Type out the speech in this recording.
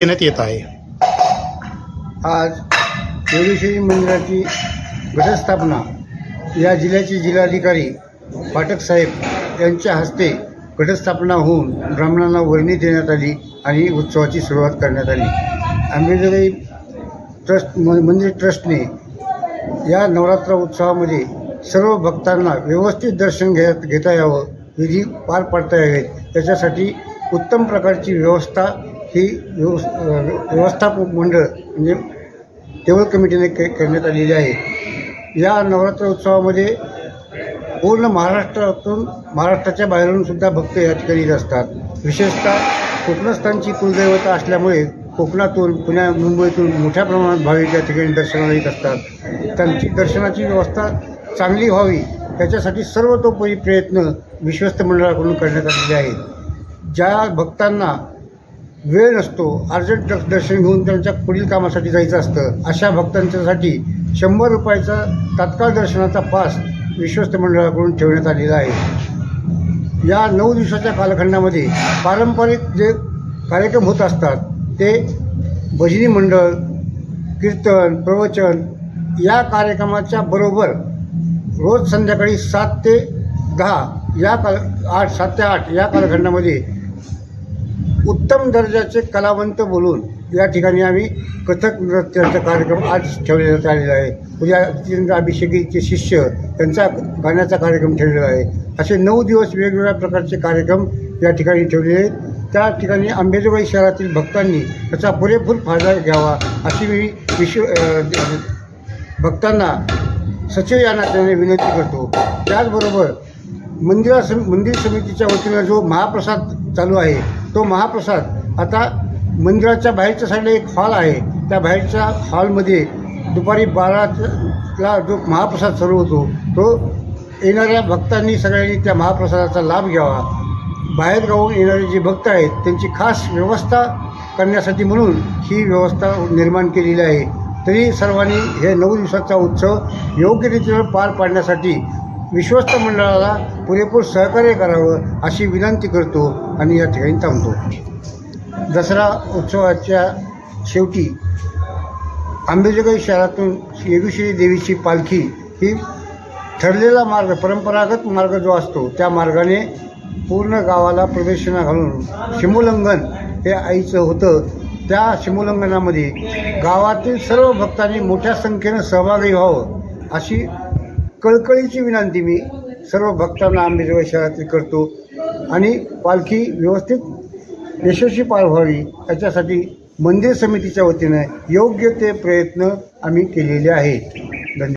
देण्यात येत आहे. आज योगेश्वरी मंदिराची घटस्थापना या जिल्ह्याचे जिल्हाधिकारी पाठक साहेब यांच्या हस्ते घटस्थापना होऊन ब्राह्मणांना वर्णी देण्यात आली आणि उत्सवाची सुरुवात करण्यात आली. आंबेजोगाई ट्रस्ट म मंदिर ट्रस्टने या नवरात्र उत्सवामध्ये सर्व भक्तांना व्यवस्थित दर्शन घ्या घेता यावं विधी पार पाडता यावेत. त्याच्यासाठी उत्तम प्रकारची व्यवस्था ही व्यवस् व्यवस्थापक मंडळ म्हणजे टेबल कमिटीने के करण्यात आलेली आहे. या नवरात्र उत्सवामध्ये पूर्ण महाराष्ट्रातून महाराष्ट्राच्या बाहेरून सुद्धा भक्त या ठिकाणी येत असतात. विशेषतः कोकणस्थांची कुलदैवता असल्यामुळे कोकणातून पुण्या मुंबईतून मोठ्या प्रमाणात भाविक या ठिकाणी दर्शनाला येत असतात. त्यांची दर्शनाची व्यवस्था चांगली व्हावी त्याच्यासाठी सर्वतोपरी प्रयत्न विश्वस्त मंडळाकडून करण्यात आलेले आहेत. ज्या भक्तांना वेळ नसतो अर्जंट दर्शन घेऊन त्यांच्या पुढील कामासाठी जायचं असतं. अशा भक्तांच्यासाठी शंभर रुपयाचा तात्काळ दर्शनाचा पास विश्वस्त मंडळाकडून ठेवण्यात आलेला आहे. या नऊ दिवसाच्या कालखंडामध्ये पारंपरिक जे कार्यक्रम होत असतात ते भजनी मंडळ कीर्तन प्रवचन या कार्यक्रमाच्या बरोबर रोज संध्याकाळी सात ते दहा या काल आठ सात ते आठ या कालखंडामध्ये उत्तम दर्जाचे कलावंत बोलून या ठिकाणी आम्ही कथक नृत्याचा कार्यक्रम आज ठेवण्यात आलेला आहे. उद्या जितेंद्र अभिषेकीचे शिष्य त्यांचा गाण्याचा कार्यक्रम ठेवलेला आहे. असे नऊ दिवस वेगवेगळ्या प्रकारचे कार्यक्रम या ठिकाणी ठेवलेले आहेत. त्या ठिकाणी अंबेजोगाई शहरातील भक्तांनी त्याचा पुरेपूर फायदा घ्यावा अशी मी विश्व भक्तांना सचिव या नात्याने विनंती करतो. त्याचबरोबर मंदिरा सम मंदिर समितीच्या वतीनं जो महाप्रसाद चालू आहे तो महाप्रसाद. आता मंदिराच्या बाहेरच्या साईडला एक हॉल आहे. त्या बाहेरच्या हॉलमध्ये दुपारी बाराला जो महाप्रसाद सर्व होतो तो येणाऱ्या भक्तांनी सगळ्यांनी त्या महाप्रसादाचा लाभ घ्यावा. बाहेरगावून येणारे जे भक्त आहेत त्यांची खास व्यवस्था करण्यासाठी म्हणून ही व्यवस्था निर्माण केलेली आहे. तरी सर्वांनी हे नऊ दिवसाचा उत्सव योग्यरीतीनं पार पाडण्यासाठी विश्वस्त मंडळाला पुरेपूर सहकार्य करावं अशी विनंती करतो आणि या ठिकाणी थांबतो. दसरा उत्सवाच्या शेवटी आंबेजोगाई शहरातून येगुश्री देवीची पालखी ही ठरलेला मार्ग परंपरागत मार्ग जो असतो त्या मार्गाने पूर्ण गावाला प्रदक्षिणा घालून शिमोल्लंघन हे आईचं होतं. त्या शिमोल्लंघनामध्ये गावातील सर्व भक्तांनी मोठ्या संख्येनं सहभागी व्हावं अशी कळकळीची विनंती मी सर्व भक्तांना आंबेजोगाई शहरातील करतो. आणि पालखी व्यवस्थित यशस्वी पार व्हावी याच्यासाठी मंदिर समितीच्या वतीनं योग्य ते प्रयत्न आम्ही केलेले आहेत.